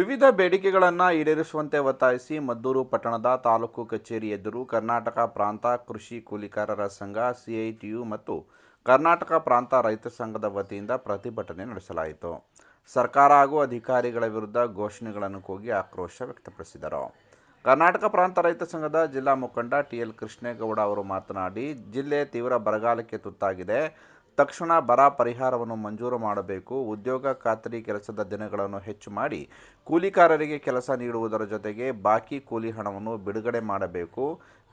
ವಿವಿಧ ಬೇಡಿಕೆಗಳನ್ನು ಈಡೇರಿಸುವಂತೆ ಒತ್ತಾಯಿಸಿ ಮದ್ದೂರು ಪಟ್ಟಣದ ತಾಲೂಕು ಕಚೇರಿ ಎದುರು ಕರ್ನಾಟಕ ಪ್ರಾಂತ ಕೃಷಿ ಕೂಲಿಕಾರರ ಸಂಘ, ಸಿಐಟಿಯು ಮತ್ತು ಕರ್ನಾಟಕ ಪ್ರಾಂತ ರೈತ ಸಂಘದ ವತಿಯಿಂದ ಪ್ರತಿಭಟನೆ ನಡೆಸಲಾಯಿತು. ಸರ್ಕಾರ ಹಾಗೂ ಅಧಿಕಾರಿಗಳ ವಿರುದ್ಧ ಘೋಷಣೆಗಳನ್ನು ಕೂಗಿ ಆಕ್ರೋಶ ವ್ಯಕ್ತಪಡಿಸಿದರು. ಕರ್ನಾಟಕ ಪ್ರಾಂತ ರೈತ ಸಂಘದ ಜಿಲ್ಲಾ ಮುಖಂಡ ಟಿಎಲ್ ಕೃಷ್ಣೇಗೌಡ ಅವರು ಮಾತನಾಡಿ, ಜಿಲ್ಲೆ ತೀವ್ರ ಬರಗಾಲಕ್ಕೆ ತುತ್ತಾಗಿದೆ. ತಕ್ಷಣ ಬರ ಪರಿಹಾರವನ್ನು ಮಂಜೂರು ಮಾಡಬೇಕು. ಉದ್ಯೋಗ ಖಾತ್ರಿ ಕೆಲಸದ ದಿನಗಳನ್ನು ಹೆಚ್ಚು ಮಾಡಿ ಕೂಲಿಕಾರರಿಗೆ ಕೆಲಸ ನೀಡುವುದರ ಜೊತೆಗೆ ಬಾಕಿ ಕೂಲಿ ಹಣವನ್ನು ಬಿಡುಗಡೆ ಮಾಡಬೇಕು.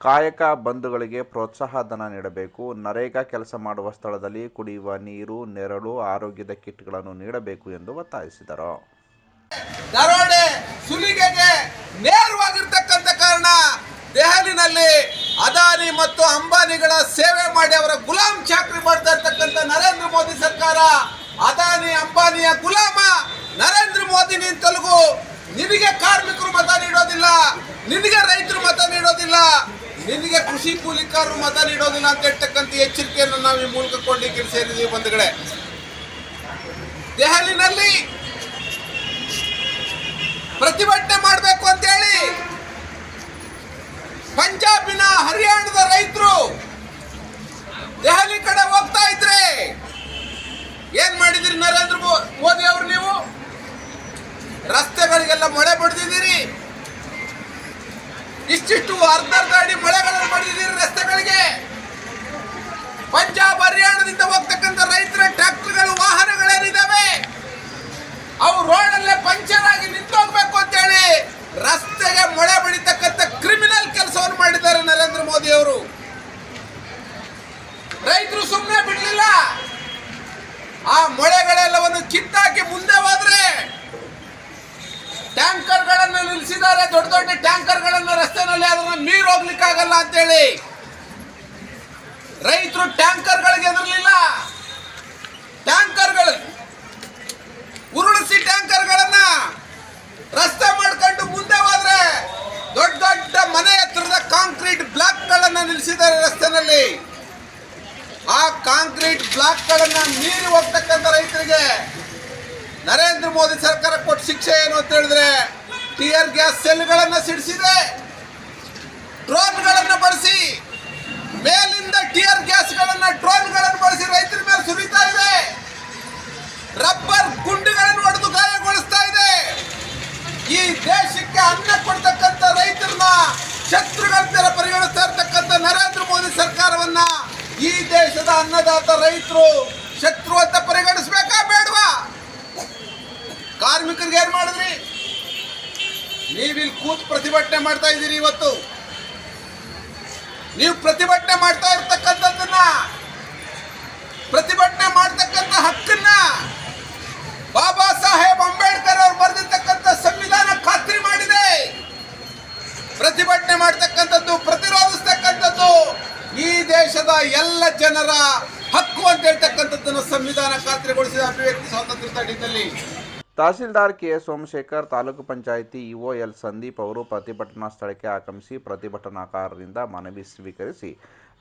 ಕಾಯಕ ಬಂಧುಗಳಿಗೆ ಪ್ರೋತ್ಸಾಹ ಧನ ನೀಡಬೇಕು. ನರೇಗಾ ಕೆಲಸ ಮಾಡುವ ಸ್ಥಳದಲ್ಲಿ ಕುಡಿಯುವ ನೀರು, ನೆರಳು, ಆರೋಗ್ಯದ ಕಿಟ್ಗಳನ್ನು ನೀಡಬೇಕು ಎಂದು ಒತ್ತಾಯಿಸಿದರು. ನೇರವಾಗಿರ್ತಕ್ಕಂಥ ಕಾರಣ ದೆಹಲಿನಲ್ಲಿ ಅದಾನಿ ಮತ್ತು ಅಂಬಾನಿಗಳ ಸೇವೆ ಮಾಡಿ ಅವರ ಗುಲಾಮ್ ಚಾಕ್ರಿ ಮೋದಿ ಸರ್ಕಾರ, ಅದಾನಿ ಅಂಬಾನಿಯ ಗುಲಾಮ, ನರೇಂದ್ರ ಮೋದಿ ನೀನ್ ತೆಲುಗು ನಿನಗೆ ಕಾರ್ಮಿಕರು ಮತ ನೀಡೋದಿಲ್ಲ, ನಿನಗೆ ರೈತರು ಮತ ನೀಡೋದಿಲ್ಲ, ನಿನಗೆ ಕೃಷಿ ಕೂಲಿಕಾರರು ಮತ ನೀಡೋದಿಲ್ಲ ಅಂತ ಹೇಳ್ತಕ್ಕಂತ ಎಚ್ಚರಿಕೆಯನ್ನು ನಾವು ಈ ಮೂಲಕ ಕೊಡ್ಲಿಕ್ಕೆ ಸೇರಿದ್ದೀವಿ ಬಂಧುಗಳೇ. ದೆಹಲಿನಲ್ಲಿ ಪ್ರತಿಭಟನೆ ಮಾಡಬೇಕು ಅಂತ ಹೇಳಿ ಪಂಜಾಬಿನ ಹರಿಯಾಣದ ರೈತರು ದೆಹಲಿ ಕಡೆ ಹೋಗ್ತಾ ಇದ್ರೆ ಏನ್ ಮಾಡಿದಿರಿ ನರೇಂದ್ರ ಮೋ- ಮೋದಿ ಅವರು ನೀವು ರಸ್ತೆಗಳಿಗೆಲ್ಲ ಮಳೆ ಬಡ್ದಿದ್ದೀರಿ. ಇಷ್ಟಿಷ್ಟು ಅರ್ಧ ಅರ್ಧ ಅಡಿ ಮಳೆಗಳನ್ನು ಬಡ್ದಿದ್ದೀರಿ ರಸ್ತೆಗಳಿಗೆ. ಪಂಜಾಬ್, ಹರಿಯಾಣದಿಂದ ಹೋಗ್ತಕ್ಕಂಥ ರೈತರ ಟ್ರ್ಯಾಕ್ಟರ್ಗಳು ವಾಹನಗಳೇನಿದ್ದಾವೆ ಅವು ರೋಡಲ್ಲೇ ಪಂಚರ್ ಆಗಿ ನಿಂತೋಗ್ಬೇಕು ಅಂತೇಳಿ ರಸ್ತೆಗೆ ಮಳೆ ಬಡಿತಕ್ಕಂಥ ಕ್ರಿಮಿನಲ್ ಕೆಲಸವನ್ನು ಮಾಡಿದ್ದಾರೆ ನರೇಂದ್ರ ಮೋದಿ ಅವರು. ರೈತರು ಸುಮ್ಮನೆ ಬಿಡಲಿಲ್ಲ. ಆ ಮೊಳೆಗಳೆಲ್ಲವನ್ನು ಕಿತ್ತಾಕಿ ಮುಂದೆ ಟ್ಯಾಂಕರ್ಗಳನ್ನು ನಿಲ್ಲಿಸಿದ್ದಾರೆ. ದೊಡ್ಡ ದೊಡ್ಡ ಟ್ಯಾಂಕರ್ಗಳನ್ನು ರಸ್ತೆನಲ್ಲಿ ಅದನ್ನು ನೀರು ಹೋಗ್ಲಿಕ್ಕಾಗಲ್ಲ ಅಂತೇಳಿ. ರೈತರು ಟ್ಯಾಂಕರ್ಗಳಿಗೆ ಎದುರಲಿಲ್ಲ ಟ್ಯಾಂಕರ್ಗಳು, ಉರುಳಿಸಿ ಟ್ಯಾಂಕರ್ಗಳನ್ನು ರಸ್ತೆ ಮಾಡ್ಕೊಂಡು ಮುಂದೆ ಹೋದ್ರೆ ದೊಡ್ಡ ದೊಡ್ಡ ಮನೆ ಹತ್ರದ ಕಾಂಕ್ರೀಟ್ ಬ್ಲಾಕ್ಗಳನ್ನು ನಿಲ್ಲಿಸಿದ್ದಾರೆ ರಸ್ತೆನಲ್ಲಿ. ಆ ಕಾಂಕ್ರೀಟ್ ಬ್ಲಾಕ್ಗಳನ್ನು ಮೀರಿ ಹೋಗ್ತಕ್ಕಂಥ ರೈತರಿಗೆ ನರೇಂದ್ರ ಮೋದಿ ಸರ್ಕಾರ ಕೊಟ್ಟ ಶಿಕ್ಷೆ ಏನು ಅಂತ ಹೇಳಿದ್ರೆ ಟಿಯರ್ ಗ್ಯಾಸ್ ಸೆಲ್ಗಳನ್ನ ಸಿಡಿಸಿದೆ. ಡ್ರೋನ್ಗಳನ್ನ ಬಳಸಿ. ಮೇಲಿಂದ ಟಿಯರ್ ಗ್ಯಾಸ್ಗಳನ್ನ ಡ್ರೋನ್ಗಳನ್ನು ಬಳಸಿ ರೈತರ ಮೇಲೆ ಸುರಿತಾ ಇದೆ. ರಬ್ಬರ್ ಗುಂಡುಗಳನ್ನು ಹೊಡೆದು ಗಾಯಗೊಳಿಸ್ತಾ ಇದೆ. ಈ ದೇಶಕ್ಕೆ ಅನ್ನ ಕೊಡ್ತಕ್ಕಂಥ ರೈತರನ್ನ, ಶತ್ರುಗಳ ತರ ಪರಿಗಣಿಸ್ತಾ ಇರ್ತಕ್ಕಂಥ ನರೇಂದ್ರ ಮೋದಿ ಸರ್ಕಾರವನ್ನ ಈ ದೇಶದ ಅನ್ನದಾತ ರೈತರು ಕೂತ್ ಪ್ರತಿಭಟನೆ ಮಾಡ್ತಾ ಇದ್ದೀರಿ ಇವತ್ತು. ನೀವು ಪ್ರತಿಭಟನೆ ಮಾಡ್ತಾ ಇರ್ತಕ್ಕಂಥದ್ದನ್ನ, ಪ್ರತಿಭಟನೆ ಮಾಡ್ತಕ್ಕಂಥ ಹಕ್ಕನ್ನ ಬಾಬಾ ಸಾಹೇಬ್ ಅಂಬೇಡ್ಕರ್ ಅವರು ಬರೆದಿರ್ತಕ್ಕಂಥ ಸಂವಿಧಾನ ಖಾತ್ರಿ ಮಾಡಿದೆ. ಪ್ರತಿಭಟನೆ ಮಾಡ್ತಕ್ಕಂಥದ್ದು, ಪ್ರತಿರೋಧಿಸ್ತಕ್ಕಂಥದ್ದು ಈ ದೇಶದ ಎಲ್ಲ ಜನರ ಹಕ್ಕು ಅಂತ ಹೇಳ್ತಕ್ಕಂಥದ್ದನ್ನು ಸಂವಿಧಾನ ಖಾತ್ರಿಗೊಳಿಸಿದ ಅಭಿವ್ಯಕ್ತಿ ಸ್ವಾತಂತ್ರ್ಯ ತಡೆಯಲ್ಲಿ tahsildar KS Somashekar, taluk panchayat EO L Sandeep ಅವರು ಪ್ರತಿಭಟನಾ ಸ್ಥಳಕ್ಕೆ ಆಗಮಿಸಿ ಪ್ರತಿಭಟನಾಕಾರರಿಂದ ಮನವಿ ಸ್ವೀಕರಿಸಿ,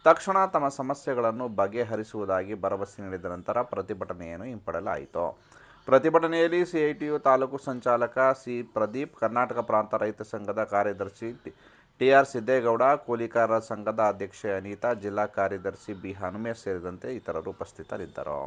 ತಕ್ಷಣ ತಮ್ಮ ಸಮಸ್ಯೆಗಳನ್ನು ಬಗೆಹರಿಸುವುದಾಗಿ ಭರವಸೆ ನೀಡಿದ ನಂತರ ಪ್ರತಿಭಟನೆಯನ್ನು ಹಿಂಪಡೆಯಲಾಯಿತು. ಪ್ರತಿಭಟನೆಯಲ್ಲಿ ಸಿಐಟಿಯು ತಾಲೂಕು ಸಂಚಾಲಕ ಸಿ ಪ್ರದೀಪ್, ಕರ್ನಾಟಕ ಪ್ರಾಂತ ರೈತ ಸಂಘದ ಕಾರ್ಯದರ್ಶಿ ಟಿಆರ್ ಸಿದ್ದೇಗೌಡ, ಕೂಲಿಕಾರರ ಸಂಘದ ಅಧ್ಯಕ್ಷೆ ಅನಿತಾ, ಜಿಲ್ಲಾ ಕಾರ್ಯದರ್ಶಿ ಬಿ ಹನುಮೇಶ್ ಸೇರಿದಂತೆ ಇತರರು ಉಪಸ್ಥಿತರಿದ್ದರು.